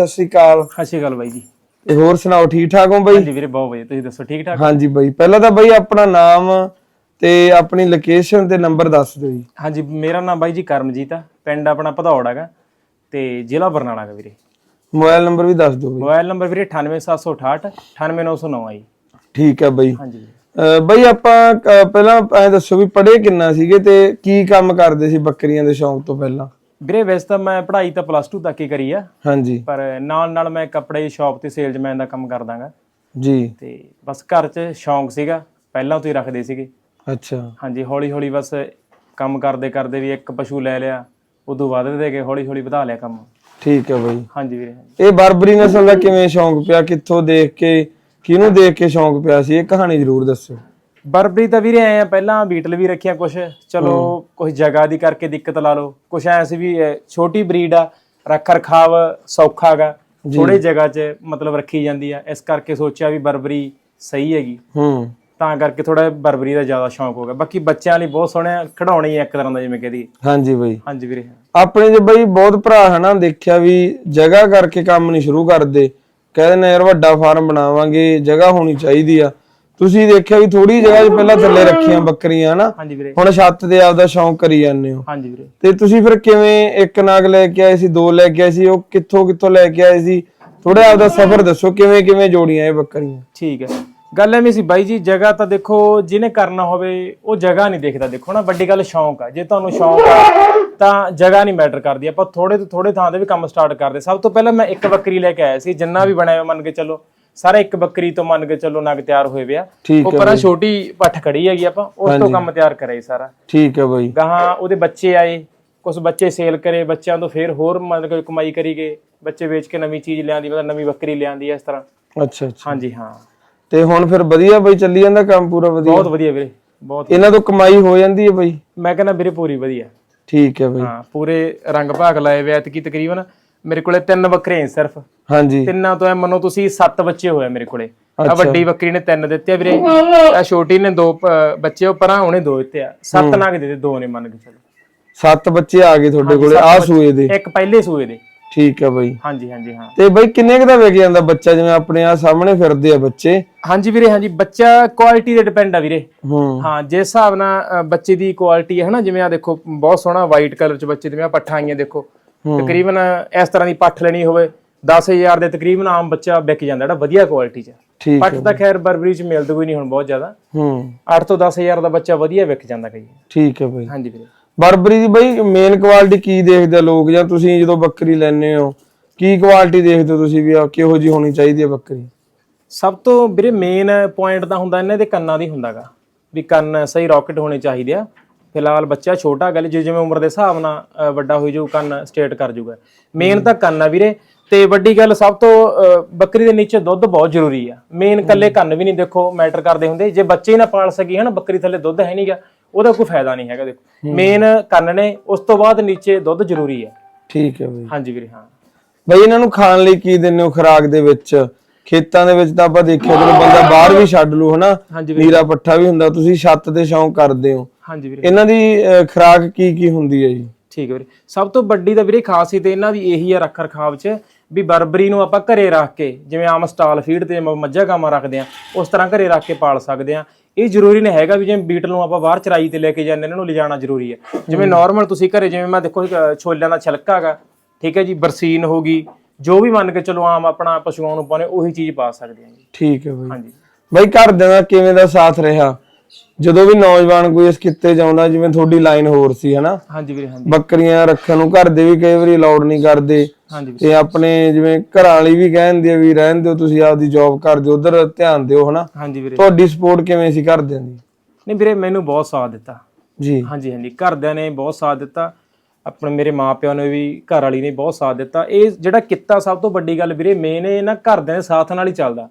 ਸਤਿ ਸ਼੍ਰੀ ਅਕਾਲ। ਸਤਿ ਸ਼੍ਰੀ ਅਕਾਲ ਬਾਈ ਜੀ। ਤੇ ਹੋਰ ਸੁਣਾਓ ਠੀਕ ਠਾਕ ਹੋ ਬਾਈ? ਹਾਂਜੀ ਵੀਰੇ ਬਹੁਤ ਵਧੀਆ। ਤੁਸੀਂ ਦੱਸੋ ਠੀਕ ਠਾਕ ਹਾਂਜੀ ਬਾਈ ਪਹਿਲਾਂ ਤਾਂ ਬਾਈ ਆਪਣਾ ਨਾਮ ਤੇ ਆਪਣੀ ਲੋਕੇਸ਼ਨ ਤੇ ਨੰਬਰ ਦੱਸ ਦਿਓ ਜੀ। ਹਾਂਜੀ ਮੇਰਾ ਨਾਮ ਬਾਈ ਜੀ ਕਰਮਜੀਤ ਆ। ਪਿੰਡ ਆਪਣਾ ਭਦੌੜ ਹੈਗਾ ਤੇ ਜ਼ਿਲ੍ਹਾ ਬਰਨਾਲਾ ਹੈਗਾ ਵੀਰੇ। ਮੋਬਾਈਲ ਨੰਬਰ ਵੀ ਦੱਸ ਦਿਓ ਬਾਈ। ਮੋਬਾਈਲ ਨੰਬਰ ਵੀਰੇ 98768 98909 ਆ ਜੀ। ਠੀਕ ਹੈ ਬਾਈ। ਹਾਂਜੀ ਵੀਰੇ। ਅਹ ਬਾਈ ਆਪਾਂ ਪਹਿਲਾਂ ਐ ਦੱਸੋ ਵੀ ਪੜ੍ਹੇ ਕਿੰਨਾ ਸੀਗੇ ਤੇ ਕੀ ਕੰਮ ਕਰਦੇ ਸੀ ਬੱਕਰੀਆਂ ਦੇ ਸ਼ੌਂਕ ਤੋਂ ਪਹਿਲਾਂ? ਵੀਰੇ ਵੈਸੇ ਤਾਂ ਮੈਂ ਪੜ੍ਹਾਈ ਤਾਂ ਪਲੱਸ 2 ਤੱਕ ਹੀ ਕਰੀ ਆ। ਹਾਂਜੀ। ਪਰ ਨਾਲ ਨਾਲ ਮੈਂ ਕੱਪੜੇ ਦੀ ਸ਼ਾਪ ਤੇ ਸੇਲਜ਼ਮੈਨ ਦਾ ਕੰਮ ਕਰਦਾਗਾ ਜੀ। ਤੇ ਬਸ ਘਰ 'ਚ ਸ਼ੌਂਕ ਸੀਗਾ ਪਹਿਲਾਂ ਤੋਂ ਹੀ ਰੱਖਦੇ ਸੀਗੇ। ਅੱਛਾ। ਹਾਂਜੀ ਹੌਲੀ ਹੌਲੀ ਬਸ ਕੰਮ ਕਰਦੇ ਕਰਦੇ ਵੀ ਇੱਕ ਪਸ਼ੂ ਲੈ ਲਿਆ ਉਦੋਂ ਵੱਧਦੇ ਗਏ ਹੌਲੀ ਹੌਲੀ ਵਧਾ ਲਿਆ ਕੰਮ। ਠੀਕ ਹੈ ਬਾਈ। ਹਾਂਜੀ ਵੀਰੇ। ਇਹ ਬਰਬਰੀ ਨਸਲ ਦਾ ਕਿਵੇਂ ਸ਼ੌਂਕ ਪਿਆ? ਕਿੱਥੋਂ ਦੇਖ ਕੇ ਕਿਹਨੂੰ ਦੇਖ ਕੇ ਸ਼ੌਂਕ ਪਿਆ ਸੀ? ਇਹ ਕਹਾਣੀ ਜ਼ਰੂਰ ਦੱਸੋ ਬਰਬਰੀ ਤਾਂ ਵੀਰੇ ਆਏ ਆ ਪਹਿਲਾਂ ਬੀਟਲ ਵੀ ਰੱਖਿਆ ਕੁਛ। ਚਲੋ ਕੁਝ ਜਗ੍ਹਾ ਦੀ ਕਰਕੇ ਦਿੱਕਤ ਲਾ ਲਓ। ਕੁਛ ਐ ਸੀ ਵੀ ਛੋਟੀ ਬਰੀਡ ਆ ਰੱਖ ਰਖਾਵ ਸੌਖਾ ਗਾ। ਥੋੜੇ ਜਗ੍ਹਾ 'ਚ ਮਤਲਬ ਰੱਖੀ ਜਾਂਦੀ ਆ। ਇਸ ਕਰਕੇ ਸੋਚਿਆ ਵੀ ਬਰਬਰੀ ਸਹੀ ਹੈਗੀ। ਹੂੰ। ਤਾਂ ਕਰਕੇ ਥੋੜਾ ਬਰਬਰੀ ਦਾ ਜ਼ਿਆਦਾ ਸ਼ੌਂਕ ਹੋ ਗਿਆ। ਬਾਕੀ ਬੱਚਿਆਂ ਲਈ ਬਹੁਤ ਸੋਹਣੇ ਖਿਡੌਣੇ ਹੀ ਆ ਇੱਕ ਤਰ੍ਹਾਂ ਦਾ ਜਿਵੇਂ ਕਹਦੀ। ਹਾਂਜੀ ਬਾਈ। ਹਾਂਜੀ ਵੀਰੇ। ਆਪਣੇ ਜੇ ਬਈ ਬਹੁਤ ਭਰਾ ਹਨਾ ਦੇਖਿਆ ਵੀ ਜਗ੍ਹਾ ਕਰਕੇ ਕੰਮ ਨਹੀਂ ਸ਼ੁਰੂ ਕਰਦੇ। ਕਹਿੰਦੇ ਨੇ ਯਾਰ ਵੱਡਾ ਫਾਰਮ ਬਣਾਵਾਂਗੇ ਜਗ੍ਹਾ ਹੋਣੀ ਚਾਹੀਦੀ ਆ। ਤੁਸੀਂ ਦੇਖਿਆ ਵੀ ਥੋੜੀ ਜਗ੍ਹਾ 'ਚ ਪਹਿਲਾਂ ਥੱਲੇ ਰੱਖੀਆਂ ਬੱਕਰੀਆਂ ਹਨਾ? ਹਾਂਜੀ ਵੀਰੇ। ਹੁਣ ਛੱਤ ਤੇ ਆਪਦਾ ਸ਼ੌਂਕ ਕਰੀ ਜਾਂਦੇ ਹੋ। ਹਾਂਜੀ ਵੀਰੇ। ਤੇ ਤੁਸੀਂ ਫਿਰ ਕਿਵੇਂ ਇੱਕ ਨਾਗ ਲੈ ਕੇ ਆਏ ਸੀ ਦੋ ਲੈ ਕੇ ਆਏ ਸੀ ਉਹ ਕਿੱਥੋਂ ਕਿੱਥੋਂ ਲੈ ਕੇ ਆਏ ਸੀ? ਥੋੜਾ ਆਪਦਾ ਸਫ਼ਰ ਦੱਸੋ ਕਿਵੇਂ ਕਿਵੇਂ ਜੋੜੀਆਂ ਇਹ ਬੱਕਰੀਆਂ? ਠੀਕ ਹੈ। ਗੱਲ ਐਵੇਂ ਸੀ ਬਾਈ ਜੀ ਜਗ੍ਹਾ ਤਾਂ ਦੇਖੋ ਜਿਹਨੇ ਕਰਨਾ ਹੋਵੇ ਉਹ ਜਗ੍ਹਾ ਨਹੀਂ ਦੇਖਦਾ। ਦੇਖੋ ਨਾ ਵੱਡੀ ਗੱਲ ਸ਼ੌਂਕ ਆ। ਜੇ ਤੁਹਾਨੂੰ ਸ਼ੌਂਕ ਆ ਤਾਂ ਜਗ੍ਹਾ ਨਹੀਂ ਮੈਟਰ ਕਰਦੀ। ਆਪਾਂ ਥੋੜੇ ਤੋਂ ਥੋੜੇ ਥਾਂ ਤੇ ਵੀ ਕੰਮ ਸਟਾਰਟ ਕਰਦੇ। ਸਭ ਤੋਂ ਪਹਿਲਾਂ ਮੈਂ ਇੱਕ ਬੱਕਰੀ ਲੈ ਕੇ ਆਇਆ ਸੀ ਜਿੰਨਾ ਵੀ ਬਣਿਆ ਹੋਇਆ ਮੰਨ ਕੇ ਚੱਲੋ। ਸਾਰਾ ਇੱਕ ਬੱਕਰੀ ਤੋਂ ਮੰਨ ਕੇ ਚੱਲੋ ਨਗ ਤਿਆਰ ਹੋਏ ਵਿਆ ਠੀਕ ਉਹ ਪਰਾਂ ਛੋਟੀ ਪੱਠ ਖੜੀ ਹੈਗੀ ਆਪਾਂ ਉਸ ਤੋਂ ਕੰਮ ਤਿਆਰ ਕਰਿਆ ਜੀ ਸਾਰਾ। ਠੀਕ ਹੈ ਬਾਈ। ਗਾਹਾਂ ਉਹਦੇ ਬੱਚੇ ਆਏ ਕੁਝ ਬੱਚੇ ਸੇਲ ਕਰੇ ਬੱਚਿਆਂ ਤੋਂ ਫਿਰ ਹੋਰ ਮਤਲਬ ਕਿ ਕਮਾਈ ਕਰੀ ਗਏ। ਬੱਚੇ ਵੇਚ ਕੇ ਨਵੀਂ ਚੀਜ਼ ਲਿਆਂਦੀ ਮਤਲਬ ਨਵੀਂ ਬੱਕਰੀ ਲਿਆਂਦੀ ਇਸ ਤਰ੍ਹਾਂ। ਅੱਛਾ ਅੱਛਾ। ਹਾਂਜੀ ਹਾਂ। ਤੇ ਹੁਣ ਫਿਰ ਵਧੀਆ ਬਾਈ ਚੱਲੀ ਜਾਂਦਾ ਕੰਮ ਪੂਰਾ ਵਧੀਆ? ਬਹੁਤ ਵਧੀਆ ਵੀਰੇ ਬਹੁਤ ਇਹਨਾਂ ਤੋਂ ਕਮਾਈ ਹੋ ਜਾਂਦੀ ਹੈ ਬਾਈ? ਮੈਂ ਕਹਿੰਦਾ ਵੀਰੇ ਪੂਰੀ ਵਧੀਆ। ਠੀਕ ਹੈ ਬਾਈ। ਹਾਂ ਪੂਰੇ ਰੰਗ ਭਾਗ ਲਾਏ ਵੇ ਐਤਕੀ ਤਕਰੀਬਨ ਮੇਰੇ ਕੋਲੇ ਤਿੰਨ ਬੱਕਰੇ ਐ ਸਿਰਫ। ਹਾਂਜੀ। ਤਿੰਨਾਂ ਤੋਂ ਐ ਮੰਨੋ ਤੁਸੀਂ ਸੱਤ ਬੱਚੇ ਹੋਏ ਮੇਰੇ ਕੋਲੇ। ਆ ਵੱਡੀ ਬੱਕਰੀ ਨੇ ਤਿੰਨ ਦਿੱਤੇ ਆ ਵੀਰੇ। ਆ ਛੋਟੀ ਨੇ ਦੋ ਬੱਚੇ ਉਹ ਪਰਾਂ ਉਹਨੇ ਦੋ ਦਿੱਤੇ ਆ। ਸੱਤ ਨਗ ਦਿੱਤੇ ਦੋ ਨੇ ਮੰਨ ਕੇ ਚਲੋ। ਸੱਤ ਬੱਚੇ ਆ ਗਏ ਤੁਹਾਡੇ ਕੋਲੇ ਆ ਸੂਏ ਦੇ। ਇੱਕ ਪਹਿਲੇ ਸੂਏ ਦੇ। ਠੀਕ ਹੈ ਬਾਈ। ਹਾਂਜੀ ਹਾਂਜੀ ਹਾਂ। ਤੇ ਬਾਈ ਕਿੰਨੇ ਕੁ ਦਾ ਵਿਕ ਜਾਂਦਾ ਬੱਚਾ ਜਿਵੇਂ ਆਪਣੇ ਆ ਸਾਹਮਣੇ ਫਿਰਦੇ ਆ ਬੱਚੇ? ਹਾਂਜੀ ਵੀਰੇ ਹਾਂਜੀ ਬੱਚਾ ਕੁਆਲਿਟੀ ਤੇ ਡਿਪੈਂਡ ਆ ਵੀਰੇ। ਹੂੰ। ਹਾਂ ਜਿਸ ਹਿਸਾਬ ਨਾਲ ਬੱਚੇ ਦੀ ਕੁਆਲਿਟੀ ਹੈ ਹਨਾ ਜਿਵੇਂ ਆ ਦੇਖੋ ਬਹੁਤ ਸੋਹਣਾ ਵਾਈਟ ਕਲਰ ਚ ਬੱਚੇ ਦੀਆਂ ਪੱਠਾਂ ਆਈਆਂ ਦੇਖੋ। ਤਕਰੀਬਨ ਇਸ ਤਰ੍ਹਾਂ ਦੀ ਪੱਠ ਲੈਣੀ ਹੋਵੇ 10000 ਦੇ ਤਕਰੀਬਨ ਆਮ ਬੱਚਾ ਵਿਕ ਜਾਂਦਾ ਜਿਹੜਾ ਵਧੀਆ ਕੁਆਲਿਟੀ ਚ। ਠੀਕ ਪੱਠ ਤਾਂ ਖੈਰ ਬਰਬਰੀ ਚ ਮਿਲਦਾ ਕੋਈ ਨਹੀਂ ਹੁਣ ਬਹੁਤ ਜ਼ਿਆਦਾ। ਹੂੰ। 8 ਤੋਂ 10000 ਦਾ ਬੱਚਾ ਵਧੀਆ ਵਿਕ ਜਾਂਦਾ ਕਈ। ਠੀਕ ਹੈ ਬਾਈ। ਹਾਂਜੀ ਵੀਰੇ। ਬਰਬਰੀ ਦੀ ਬਾਈ ਮੇਨ ਕੁਆਲਿਟੀ ਕੀ ਦੇਖਦੇ ਆ ਲੋਕ? ਜਾਂ ਤੁਸੀਂ ਜਦੋਂ ਬੱਕਰੀ ਲੈਣੇ ਹੋ ਕੀ ਕੁਆਲਿਟੀ ਦੇਖਦੇ ਹੋ ਤੁਸੀਂ ਵੀ ਆ ਕਿਹੋ ਜੀ ਹੋਣੀ ਚਾਹੀਦੀ ਹੈ ਬੱਕਰੀ? ਸਭ ਤੋਂ ਵੀਰੇ ਮੇਨ ਪੁਆਇੰਟ ਤਾਂ ਹੁੰਦਾ ਇਹਨਾਂ ਦੇ ਕੰਨਾਂ ਦੀ ਹੁੰਦਾਗਾ ਵੀ ਕੰਨ ਸਹੀ ਰਾਕਟ ਹੋਣੇ ਚਾਹੀਦੇ ਆ। ਫਿਲਹਾਲ ਬੱਚਾ ਛੋਟਾ ਗੱਲ ਜੇ ਜਿਵੇਂ ਉਮਰ ਦੇ ਹਿਸਾਬ ਨਾਲ ਵੱਡਾ ਹੋਈ ਜਾਊ ਕੰਨ ਸਟੇਟ ਕਰ ਜਾਊਗਾ। ਮੇਨ ਤਾਂ ਕੰਨ ਆ ਵੀਰੇ। ਤੇ ਵੱਡੀ ਗੱਲ ਸਭ ਤੋਂ ਬੱਕਰੀ ਦੇ ਨੀਚੇ ਦੁੱਧ ਬਹੁਤ ਜ਼ਰੂਰੀ ਆ। ਮੇਨ ਕੱਲੇ ਕੰਨ ਵੀ ਨਹੀਂ ਦੇਖੋ ਮੈਟਰ ਕਰਦੇ ਹੁੰਦੇ। ਜੇ ਬੱਚੇ ਨਾ ਪਾਲ ਸਕੀ ਹਨਾ ਬੱਕਰੀ ਥੱਲੇ ਦੁੱਧ ਹੈ ਨਹੀਂਗਾ ਉਹਦਾ ਕੋਈ ਫਾਇਦਾ ਨਹੀਂ ਹੈਗਾ ਦੇਖੋ। ਮੇਨ ਕੰਨ ਨੇ ਉਸ ਤੋਂ ਬਾਅਦ ਨੀਚੇ ਦੁੱਧ ਜ਼ਰੂਰੀ ਆ। ਠੀਕ ਹੈ ਬਾਈ। ਹਾਂਜੀ ਵੀਰੇ ਹਾਂ। ਬਈ ਇਹਨਾਂ ਨੂੰ ਖਾਣ ਲਈ ਕੀ ਦਿੰਦੇ ਹੋ ਖੁਰਾਕ ਦੇ ਵਿੱਚ? ਖੇਤਾਂ ਦੇ ਵਿੱਚ ਤਾਂ ਆਪਾਂ ਦੇਖਿਆ ਜਦੋਂ ਬੰਦਾ ਬਾਹਰ ਵੀ ਛੱਡ ਲੂ ਹਨਾ? ਹਾਂਜੀ ਨੀਰਾ ਪੱਠਾ ਵੀ ਹੁੰਦਾ ਤੁਸੀਂ ਛੱਤ ਤੇ ਸ਼ੌਂਕ ਕਰਦੇ ਹੋ। ਹਾਂਜੀ ਵੀਰੇ। ਇਹਨਾਂ ਦੀ ਅਹ, ਖੁਰਾਕ ਕੀ ਕੀ ਹੁੰਦੀ ਹੈ ਜੀ? ਠੀਕ ਹੈ ਵੀਰੇ। ਸਭ ਤੋਂ ਵੱਡੀ ਤਾਂ ਵੀਰੇ ਖਾਸੀਅਤ ਇਹਨਾਂ ਦੀ ਇਹੀ ਆ ਰੱਖ ਰਖਾਵ ਚ ਵੀ ਬਰਬਰੀ ਨੂੰ ਆਪਾਂ ਘਰੇ ਰੱਖ ਕੇ ਜਿਵੇਂ ਆਮ ਸਟਾਲ ਫੀਡ ਤੇ ਮ- ਮੱਝਾਂ ਗਾਵਾਂ ਰੱਖਦੇ ਆ ਉਸ ਤਰ੍ਹਾਂ ਘਰੇ ਰੱਖ ਕੇ ਪਾਲ ਸਕਦੇ ਆ। ਇਹ ਜ਼ਰੂਰੀ ਨਹੀਂ ਹੈਗਾ ਵੀ ਜਿਵੇਂ ਬੀਟਲ ਨੂੰ ਆਪਾਂ ਬਾਹਰ ਚਰਾਈ ਤੇ ਲੈ ਕੇ ਜਾਂਦੇ ਇਹਨਾਂ ਨੂੰ ਲਿਜਾਣਾ ਜ਼ਰੂਰੀ ਹੈ। ਜਿਵੇਂ ਨਾਰਮਲ ਤੁਸੀਂ ਘਰੇ ਜਿਵੇਂ ਮੈਂ ਦੇਖੋ ਇੱਕ ਛੋਲਿਆਂ ਦਾ ਛਿਲਕਾ ਹੈਗਾ ਠੀਕ ਹੈ ਜੀ ਬਰਸੀਨ ਹੋ ਗਈ ਜੋ ਵੀ ਮੰਨ ਕੇ ਚਲੋ ਆਮ ਆਪਣਾ ਪਸ਼ੂਆਂ ਨੂੰ ਪਾਉਣੇ ਉਹੀ ਚੀਜ਼ ਪਾ ਸਕਦੇ ਆ ਜੀ। ਠੀਕ ਹੈ ਬਈ। ਹਾਂਜੀ। ਬਈ ਘਰਦਿਆਂ ਦਾ ਕਿਵੇਂ ਦਾ ਸਾਥ ਰਿਹਾ? ਜਦੋਂ ਵੀ ਨੌਜਵਾਨ ਕੋਈ ਇਸ ਕਿੱਤੇ ਜਾਉਂਦਾ ਜਿਵੇਂ ਤੁਹਾਡੀ ਲਾਈਨ ਹੋਰ ਸੀ ਹਨਾ? ਹਾਂਜੀ ਵੀਰੇ ਹਾਂਜੀ। ਬੱਕਰੀਆਂ ਰੱਖਣ ਨੂੰ ਘਰ ਦੇ ਵੀ ਕਈ ਵਾਰੀ ਅਲਾਉਡ ਨਹੀਂ ਕਰਦੇ। ਹਾਂਜੀ ਵੀਰੇ। ਤੇ ਆਪਣੇ ਜਿਵੇਂ ਘਰਾਂ ਵਾਲੀ ਵੀ ਕਹਿੰਦੇ ਆ ਵੀ ਰਹਿਣ ਦਿਓ ਤੁਸੀਂ ਆਪਦੀ ਜੌਬ ਕਰ ਦਿਓ ਉਧਰ ਧਿਆਨ ਦਿਓ ਹਨਾ? ਹਾਂਜੀ ਵੀਰੇ। ਤੁਹਾਡੀ ਸਪੋਰਟ ਕਿਵੇਂ ਸੀ ਘਰਦਿਆਂ ਦੀ? ਨਹੀਂ ਵੀਰੇ ਮੈਨੂੰ ਬਹੁਤ ਸਾਥ ਦਿੱਤਾ। ਜੀ। ਹਾਂਜੀ ਹਾਂਜੀ। ਘਰਦਿਆਂ ਨੇ ਬਹੁਤ ਸਾਥ ਦਿੱਤਾ। ਆਪਣੇ ਮੇਰੇ ਮਾਪਿਆਂ ਨੇ ਵੀ ਘਰ ਵਾਲੀ ਨੇ ਬਹੁਤ ਸਾਥ ਦਿੱਤਾ। ਇਹ ਜਿਹੜਾ ਕਿੱਤਾ ਸਭ ਤੋਂ ਵੱਡੀ ਗੱਲ ਵੀਰੇ ਮੇਨ ਇਹ ਨਾ ਘਰਦਿਆਂ ਦੇ ਸਾਥ ਨਾਲ ਹੀ ਚੱਲਦਾ।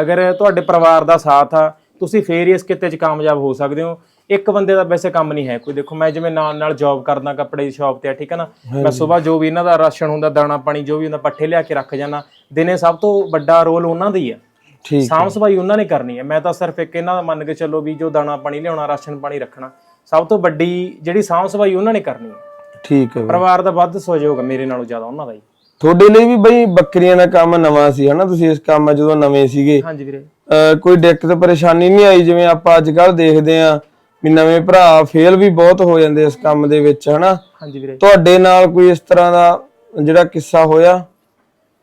ਅਗਰ ਤੁਹਾਡੇ ਪਰਿਵਾਰ ਦਾ ਸਾਥ ਆ ਤੁਸੀਂ ਫੇਰ ਇਸ ਕਿੱਤੇ 'ਚ ਕਾਮਯਾਬ ਹੋ ਸਕਦੇ ਹੋ। ਇੱਕ ਬੰਦੇ ਦਾ ਵੈਸੇ ਕੰਮ ਨਹੀਂ ਹੈ ਕੋਈ। ਦੇਖੋ ਮੈਂ ਜਿਵੇਂ ਨਾਲ ਨਾਲ ਜੌਬ ਕਰਦਾ ਕੱਪੜੇ ਦੀ ਸ਼ਾਪ ਤੇ ਆ ਠੀਕ ਹੈ ਨਾ? ਮੈਂ ਸਵੇਰ ਜੋ ਵੀ ਇਹਨਾਂ ਦਾ ਰਾਸ਼ਨ ਹੁੰਦਾ ਦਾਣਾ ਪਾਣੀ ਜੋ ਵੀ ਹੁੰਦਾ ਪੱਠੇ ਲਿਆ ਕੇ ਰੱਖ ਜਾਣਾ ਦਿਨੇ ਸਭ ਤੋਂ ਵੱਡਾ ਰੋਲ ਉਹਨਾਂ ਦਾ ਹੀ ਆ। ਠੀਕ ਸਾਂਭ ਸਫ਼ਾਈ ਉਹਨਾਂ ਨੇ ਕਰਨੀ ਹੈ। ਮੈਂ ਤਾਂ ਸਿਰਫ ਇੱਕ ਇਹਨਾਂ ਦਾ ਮੰਨ ਕੇ ਚੱਲੋ ਵੀ ਜੋ ਦਾਣਾ ਪਾਣੀ ਲਿਆਉਣਾ ਰਾਸ਼ਨ ਪਾਣੀ ਰੱਖਣਾ ਸਭ ਤੋਂ ਵੱਡੀ ਜਿਹੜੀ ਸਾਂਭ ਸਫ਼ਾਈ ਉਹਨਾਂ ਨੇ ਕਰਨੀ ਹੈ। ਠੀਕ ਹੈ ਬਈ। ਪਰਿਵਾਰ ਦਾ ਵੱਧ ਸਹਿਯੋਗ ਹੈ ਮੇਰੇ ਨਾਲੋਂ ਜ਼ਿਆਦਾ ਉਹਨਾਂ ਦਾ ਹੀ ਤੁਹਾਡੇ ਲਈ ਵੀ ਬਈ ਬੱਕਰੀਆਂ ਦਾ ਕੰਮ ਨਵਾਂ ਸੀ ਹਨਾ? ਤੁਸੀਂ ਇਸ ਕੰਮ 'ਚ ਜਦੋਂ ਨਵੇਂ ਸੀਗੇ। ਹਾਂਜੀ ਵੀਰੇ। ਅਹ ਕੋਈ ਦਿੱਕਤ ਪਰੇਸ਼ਾਨੀ ਨਹੀਂ ਆਈ? ਜਿਵੇਂ ਆਪਾਂ ਅੱਜ ਕੱਲ ਦੇਖਦੇ ਆਂ ਵੀ ਨਵੇਂ ਭਰਾ ਫੇਲ ਵੀ ਬਹੁਤ ਹੋ ਜਾਂਦੇ ਇਸ ਕੰਮ ਦੇ ਵਿੱਚ ਹਨਾ? ਹਾਂਜੀ ਵੀਰੇ। ਤੁਹਾਡੇ ਨਾਲ ਕੋਈ ਇਸ ਤਰ੍ਹਾਂ ਦਾ ਜਿਹੜਾ ਕਿੱਸਾ ਹੋਇਆ?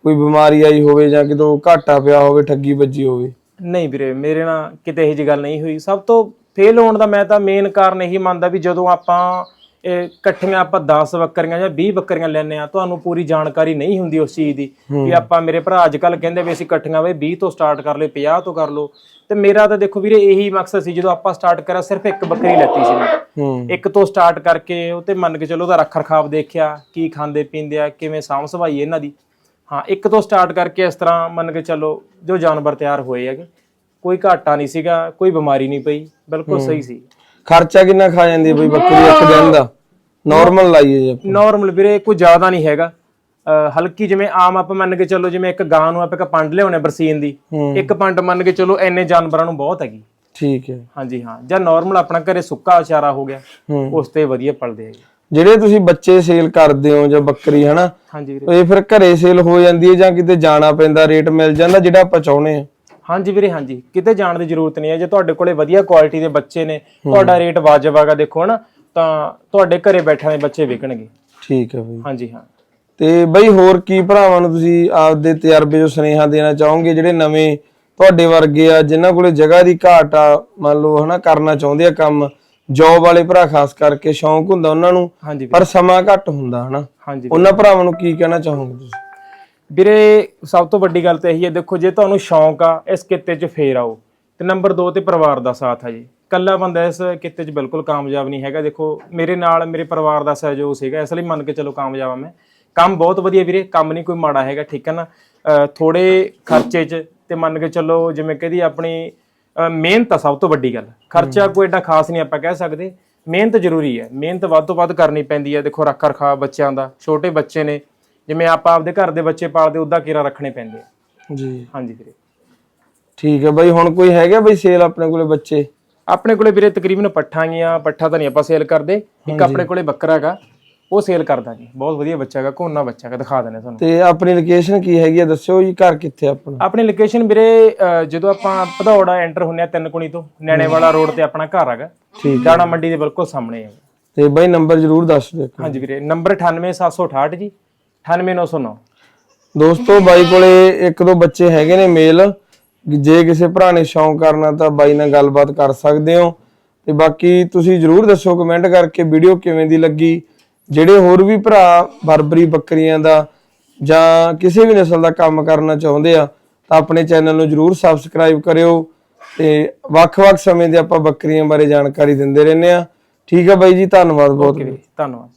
ਕੋਈ ਬਿਮਾਰੀ ਆਈ ਹੋਵੇ ਜਾਂ ਕਿਤੋਂ ਘਾਟਾ ਪਿਆ ਹੋਵੇ ਠੱਗੀ ਵੱਜੀ ਹੋਵੇ? ਨਹੀਂ ਵੀਰੇ ਮੇਰੇ ਨਾਲ ਕਿਤੇ ਇਹੋ ਜਿਹੀ ਗੱਲ ਨਹੀਂ ਹੋਈ। ਸਭ ਤੋਂ ਫੇਲ ਹੋਣ ਦਾ ਮੈਂ ਤਾਂ ਮੇਨ ਕਾਰਨ ਇਹੀ ਮੰਨਦਾ ਵੀ ਜਦੋਂ ਆਪਾਂ ਇਕੱਠੀਆਂ ਆਪਾਂ 10 ਬੱਕਰੀਆਂ ਜਾਂ 20 ਬੱਕਰੀਆਂ ਲੈਨੇ ਆ ਤੁਹਾਨੂੰ ਪੂਰੀ ਜਾਣਕਾਰੀ ਨਹੀਂ ਹੁੰਦੀ ਉਸ ਚੀਜ਼ ਦੀ ਵੀ ਆਪਾਂ ਮੇਰੇ ਭਰਾ ਅੱਜ ਕੱਲ ਕਹਿੰਦੇ ਵੀ ਅਸੀਂ ਇਕੱਠੀਆਂ ਵੇ 20 ਤੋਂ ਸਟਾਰਟ ਕਰ ਲਓ 50 ਤੋਂ ਕਰ ਲਓ। ਤੇ ਮੇਰਾ ਤਾਂ ਦੇਖੋ ਵੀਰੇ ਇਹੀ ਮਕਸਦ ਸੀ ਜਦੋਂ ਆਪਾਂ ਸਟਾਰਟ ਕਰਿਆ ਸਿਰਫ ਇੱਕ ਬੱਕਰੀ ਲੈਤੀ ਸੀ ਮੈਂ। ਇੱਕ ਤੋਂ ਸਟਾਰਟ ਕਰਕੇ ਉਹ ਤੇ ਮੰਨ ਕੇ ਚੱਲੋ ਉਹਦਾ ਰੱਖ ਰਖਾਵ ਦੇਖਿਆ ਕੀ ਖਾਂਦੇ ਪੀਂਦੇ ਆ ਕਿਵੇਂ ਸਾਂਭ ਸੰਭਾਈ ਇਹਨਾਂ ਦੀ। ਹਾਂ ਇੱਕ ਤੋਂ ਸਟਾਰਟ ਕਰਕੇ ਇਸ ਤਰ੍ਹਾਂ ਮੰਨ ਕੇ ਚੱਲੋ ਜੋ ਜਾਨਵਰ ਤਿਆਰ ਹੋਏ ਹੈਗੇ ਕੋਈ ਘਾਟਾ ਨਹੀਂ ਸੀਗਾ ਕੋਈ ਬਿਮਾਰੀ ਨਹੀਂ ਪਈ ਬਿਲਕੁਲ ਸਹੀ ਸੀ। ਖਰਚਾ ਕਿੰਨਾ ਖਾ ਜਾਂਦੀ ਹੈ ਬਈ ਬੱਕਰੀ ਇੱਕ ਦਿਨ ਦਾ? ਨਾਰਮਲ ਲਾਈਏ ਜੇ ਆਪਾਂ। ਨਾਰਮਲ ਵੀਰੇ ਕੋਈ ਜ਼ਿਆਦਾ ਨਹੀਂ ਹੈਗਾ। ਅਹ ਹਲਕੀ ਜਿਵੇਂ ਆਮ ਆਪਾਂ ਮੰਨ ਕੇ ਚੱਲੋ ਜਿਵੇਂ ਇੱਕ ਗਾਂ ਨੂੰ ਆਪਾਂ ਇੱਕ ਪੰਡ ਲਿਆਉਣੇ ਬਰਸੀਨ ਦੀ ਹੂੰ। ਇੱਕ ਪੰਡ ਮੰਨ ਕੇ ਚੱਲੋ ਐਨੇ ਜਾਨਵਰਾਂ ਨੂੰ ਬਹੁਤ ਹੈਗੀ। ਠੀਕ ਹੈ। ਹਾਂਜੀ ਹਾਂ। ਜਾਂ ਨਾਰਮਲ ਆਪਣਾ ਘਰੇ ਸੁੱਕਾ ਚਾਰਾ ਹੋ ਗਿਆ ਹੂੰ। ਉਸ ਤੇ ਵਧੀਆ ਪਲਦੇ ਹੈਗੇ। ਜਿਹੜੇ ਤੁਸੀਂ ਬੱਚੇ ਸੇਲ ਕਰਦੇ ਹੋ ਜਾਂ ਬੱਕਰੀ ਹਨਾ? ਹਾਂਜੀ ਵੀਰੇ। ਇਹ ਫਿਰ ਘਰੇ ਸੇਲ ਹੋ ਜਾਂਦੀ ਹੈ ਜਾਂ ਕਿਤੇ ਜਾਣਾ ਪੈਂਦਾ ਰੇਟ ਮਿਲ ਜਾਂਦਾ ਜਿਹੜਾ ਆਪਾਂ ਚਾਹੁੰਦੇ ਆ ਹਾਂਜੀ ਵੀਰੇ ਹਾਂਜੀ। ਕਿਤੇ ਜਾਣ ਦੀ ਜ਼ਰੂਰਤ ਨਹੀਂ ਹੈ। ਜੇ ਤੁਹਾਡੇ ਕੋਲੇ ਵਧੀਆ ਕੁਆਲਿਟੀ ਦੇ ਬੱਚੇ ਨੇ ਤੁਹਾਡਾ ਰੇਟ ਵਾਜਬ ਹੈਗਾ ਦੇਖੋ ਹਨਾ? ਤਾਂ ਤੁਹਾਡੇ ਘਰੇ ਬੈਠਿਆਂ ਦੇ ਬੱਚੇ ਵਿਕਣਗੇ। ਠੀਕ ਹੈ ਬਈ। ਹਾਂਜੀ ਹਾਂ। ਤੇ ਬਈ ਹੋਰ ਕੀ ਭਰਾਵਾਂ ਨੂੰ ਤੁਸੀਂ ਆਪਦੇ ਤਜਰਬੇ ਜੋ ਸੁਨੇਹਾ ਦੇਣਾ ਚਾਹੋਗੇ ਜਿਹੜੇ ਨਵੇਂ ਤੁਹਾਡੇ ਵਰਗੇ ਆ ਜਿਨ੍ਹਾਂ ਕੋਲੇ ਜਗ੍ਹਾ ਦੀ ਘਾਟ ਆ ਮੰਨ ਲਓ ਹਨਾ ਕਰਨਾ ਚਾਹੁੰਦੇ ਆ ਕੰਮ ਜੌਬ ਵਾਲੇ ਭਰਾ ਖਾਸ ਕਰਕੇ ਸ਼ੌਂਕ ਹੁੰਦਾ ਉਹਨਾਂ ਨੂੰ ਪਰ ਸਮਾਂ ਘੱਟ ਹੁੰਦਾ ਹਨਾ। ਹਾਂਜੀ ਉਹਨਾਂ ਭਰਾਵਾਂ ਨੂੰ ਕੀ ਕਹਿਣਾ ਚਾਹੋਗੇ ਤੁਸੀਂ? ਵੀਰੇ ਸਭ ਤੋਂ ਵੱਡੀ ਗੱਲ ਤਾਂ ਇਹੀ ਹੈ ਦੇਖੋ ਜੇ ਤੁਹਾਨੂੰ ਸ਼ੌਂਕ ਆ ਇਸ ਕਿੱਤੇ 'ਚ ਫੇਰ ਆਓ। ਤੇ ਨੰਬਰ 2 ਤੇ ਪਰਿਵਾਰ ਦਾ ਸਾਥ ਹੈ ਜੀ। ਕੱਲਾ ਬੰਦਾ ਇਸ ਕਿੱਤੇ 'ਚ ਬਿਲਕੁਲ ਕਾਮਯਾਬ ਨਹੀਂ ਹੈਗਾ। ਦੇਖੋ ਮੇਰੇ ਨਾਲ ਮੇਰੇ ਪਰਿਵਾਰ ਦਾ ਸਹਿਯੋਗ ਸੀਗਾ ਇਸ ਲਈ ਮੰਨ ਕੇ ਚਲੋ ਕਾਮਯਾਬ ਆ ਮੈਂ। ਕੰਮ ਬਹੁਤ ਵਧੀਆ ਵੀਰੇ ਕੰਮ ਨਹੀਂ ਕੋਈ ਮਾੜਾ ਹੈਗਾ ਠੀਕ ਹੈ ਨਾ? ਥੋੜੇ ਖਰਚੇ 'ਚ ਤੇ ਮੰਨ ਕੇ ਚਲੋ ਜਿਵੇਂ ਕਹਦੀ ਆਪਣੀ ਮਿਹਨਤ ਆ ਸਭ ਤੋਂ ਵੱਡੀ ਗੱਲ। ਖਰਚਾ ਕੋਈ ਏਡਾ ਖਾਸ ਨਹੀਂ ਆਪਾਂ ਕਹਿ ਸਕਦੇ। ਮਿਹਨਤ ਜ਼ਰੂਰੀ ਹੈ। ਮਿਹਨਤ ਵੱਧ ਤੋਂ ਵੱਧ ਕਰਨੀ ਪੈਂਦੀ ਹੈ। ਦੇਖੋ ਰੱਖ ਰਖਾ ਬੱਚਿਆਂ ਦਾ ਛੋਟੇ ਬੱਚੇ ਨੇ। ਜਿਵੇਂ ਆਪਾਂ ਆਪਦੇ ਘਰ ਦੇ ਬੱਚੇ ਪਾਲਦੇ ਉਦਾਂ ਕੀਰਾ ਰੱਖਣੇ ਪੈਂਦੇ ਆ। ਜੀ। ਹਾਂਜੀ ਵੀਰੇ। ਠੀਕ ਹੈ ਬਈ ਹੁਣ ਕੋਈ ਹੈਗਾ ਬਈ ਸੇਲ ਆਪਣੇ ਕੋਲੇ ਬੱਚੇ? ਆਪਣੇ ਕੋਲੇ ਵੀਰੇ ਤਕਰੀਬਨ ਪੱਠਾਂ ਗੀਆਂ ਪੱਠਾ ਤਾਂ ਨਹੀਂ ਆਪਾਂ ਸੇਲ ਕਰਦੇ ਇੱਕ ਆਪਣੇ ਕੋਲੇ ਬੱਕਰਾ ਹੈਗਾ ਉਹ ਸੇਲ ਕਰਦਾ ਜੀ। ਬਹੁਤ ਵਧੀਆ ਬੱਚਾ ਹੈਗਾ ਕੋਨਾ ਬੱਚਾ ਹੈਗਾ ਦਿਖਾ ਦਿੰਦੇ ਤੁਹਾਨੂੰ। ਤੇ ਆਪਣੀ ਲੋਕੇਸ਼ਨ ਕੀ ਹੈਗੀ ਆ ਦੱਸਿਓ ਜੀ ਘਰ ਕਿੱਥੇ ਆਪਣਾ? ਆਪਣੀ ਲੋਕੇਸ਼ਨ ਵੀਰੇ ਜਦੋਂ ਆਪਾਂ ਭਦੌੜਾ ਐਂਟਰ ਹੁੰਨੇ ਆ ਤਿੰਨ ਕੁਣੀ ਤੋਂ ਨੈਣੇ ਵਾਲਾ ਰੋਡ ਤੇ ਆਪਣਾ ਘਰ ਹੈਗਾ। ਠੀਕ ਦਾਣਾ ਮੰਡੀ ਦੇ ਬਿਲਕੁਲ ਸਾਹਮਣੇ ਹੈ ਤੇ ਬਈ ਨੰਬਰ ਜ਼ਰੂਰ ਦੱਸ ਦਿਓ। ਹਾਂਜੀ ਵੀਰੇ ਨੰਬਰ 98768 ਜੀ 98909 ਦੋਸਤੋ ਬਾਈ ਕੋਲੇ ਇੱਕ ਦੋ ਬੱਚੇ ਹੈਗੇ ਨੇ ਮੇਲ। ਜੇ ਕਿਸੇ ਭਰਾ ਨੇ ਸ਼ੌਂਕ ਕਰਨਾ ਤਾਂ ਬਾਈ ਨਾਲ ਗੱਲਬਾਤ ਕਰ ਸਕਦੇ ਹੋ। ਤੇ ਬਾਕੀ ਤੁਸੀਂ ਜਰੂਰ ਦੱਸੋ ਕਮੈਂਟ ਕਰਕੇ ਵੀਡੀਓ ਕਿਵੇਂ ਦੀ ਲੱਗੀ। ਜਿਹੜੇ ਹੋਰ ਵੀ ਭਰਾ ਬਰਬਰੀ ਬੱਕਰੀਆਂ ਦਾ ਜਾਂ ਕਿਸੇ ਵੀ ਨਸਲ ਦਾ ਕੰਮ ਕਰਨਾ ਚਾਹੁੰਦੇ ਆ, ਤਾਂ ਆਪਣੇ ਚੈਨਲ ਨੂੰ ਜਰੂਰ ਸਬਸਕ੍ਰਾਈਬ ਕਰਿਓ। ਤੇ ਵੱਖ-ਵੱਖ ਸਮੇਂ ਦੇ ਆਪਾਂ ਬੱਕਰੀਆਂ ਬਾਰੇ ਜਾਣਕਾਰੀ ਦਿੰਦੇ ਰਹਿੰਦੇ ਆ। ਠੀਕ ਆ ਬਾਈ ਜੀ, ਧੰਨਵਾਦ ਬਹੁਤ ਵੀਰੇ ਧੰਨਵਾਦ।